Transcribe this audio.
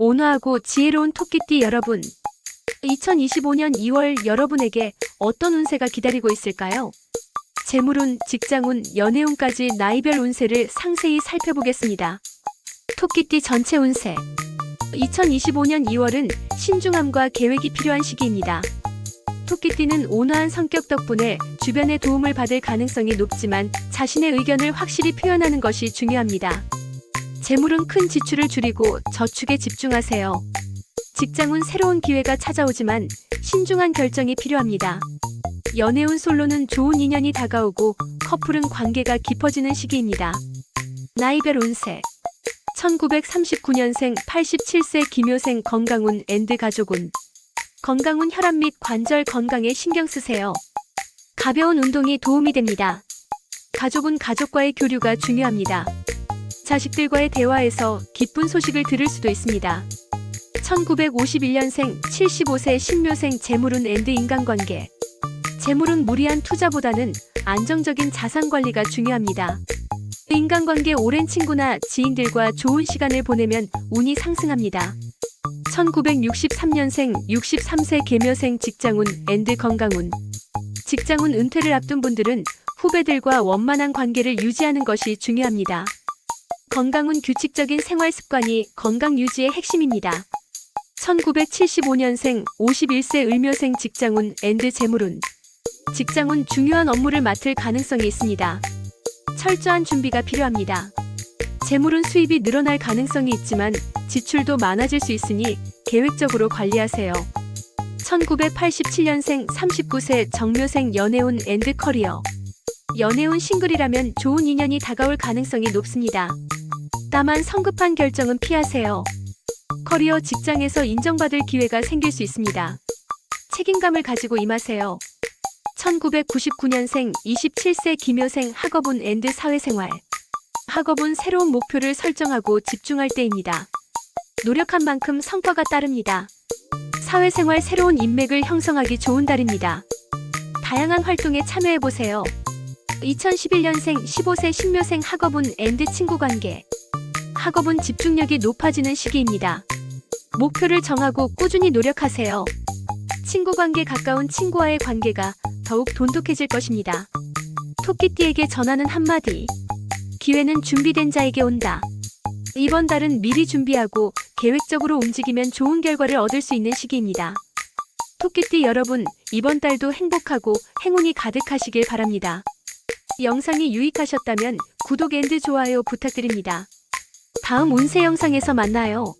온화하고 지혜로운 토끼띠 여러분. 2025년 2월 여러분에게 어떤 운세가 기다리고 있을까요? 재물운, 직장운, 연애운까지 나이별 운세를 상세히 살펴보겠습니다. 토끼띠 전체 운세. 2025년 2월은 신중함과 계획이 필요한 시기입니다. 토끼띠는 온화한 성격 덕분에 주변의 도움을 받을 가능성이 높지만 자신의 의견을 확실히 표현하는 것이 중요합니다. 재물은 큰 지출을 줄이고 저축에 집중하세요. 직장은 새로운 기회가 찾아오지만 신중한 결정이 필요합니다. 연애운 솔로는 좋은 인연이 다가오고 커플은 관계가 깊어지는 시기입니다. 나이별 운세 1939년생 87세 김효생 건강운 앤드 가족운 건강운 혈압 및 관절 건강에 신경 쓰세요. 가벼운 운동이 도움이 됩니다. 가족은 가족과의 교류가 중요합니다. 자식들과의 대화에서 기쁜 소식을 들을 수도 있습니다. 1951년생 75세 신묘생 재물운 앤드 인간관계 재물은 무리한 투자보다는 안정적인 자산 관리가 중요합니다. 인간관계 오랜 친구나 지인들과 좋은 시간을 보내면 운이 상승합니다. 1963년생 63세 계묘생 직장운 앤드 건강운 직장운 은퇴를 앞둔 분들은 후배들과 원만한 관계를 유지하는 것이 중요합니다. 건강은 규칙적인 생활 습관이 건강 유지의 핵심입니다. 1975년생 51세 을묘생 직장운 앤드 재물운 직장운 중요한 업무를 맡을 가능성이 있습니다. 철저한 준비가 필요합니다. 재물은 수입이 늘어날 가능성이 있지만 지출도 많아질 수 있으니 계획적으로 관리하세요. 1987년생 39세 정묘생 연애운 앤드 커리어 연애운 싱글이라면 좋은 인연이 다가올 가능성이 높습니다. 다만 성급한 결정은 피하세요. 커리어 직장에서 인정받을 기회가 생길 수 있습니다. 책임감을 가지고 임하세요. 1999년생 27세 김효생 학업운 앤드 사회생활. 학업은 새로운 목표를 설정하고 집중할 때입니다. 노력한 만큼 성과가 따릅니다. 사회생활 새로운 인맥을 형성하기 좋은 달입니다. 다양한 활동에 참여해보세요. 2011년생 15세 신묘생 학업운 앤드 친구 관계. 학업은 집중력이 높아지는 시기입니다. 목표를 정하고 꾸준히 노력하세요. 친구 관계 가까운 친구와의 관계가 더욱 돈독해질 것입니다. 토끼띠에게 전하는 한마디. 기회는 준비된 자에게 온다. 이번 달은 미리 준비하고 계획적으로 움직이면 좋은 결과를 얻을 수 있는 시기입니다. 토끼띠 여러분, 이번 달도 행복하고 행운이 가득하시길 바랍니다. 영상이 유익하셨다면 구독 앤드 좋아요 부탁드립니다. 다음 운세 영상에서 만나요.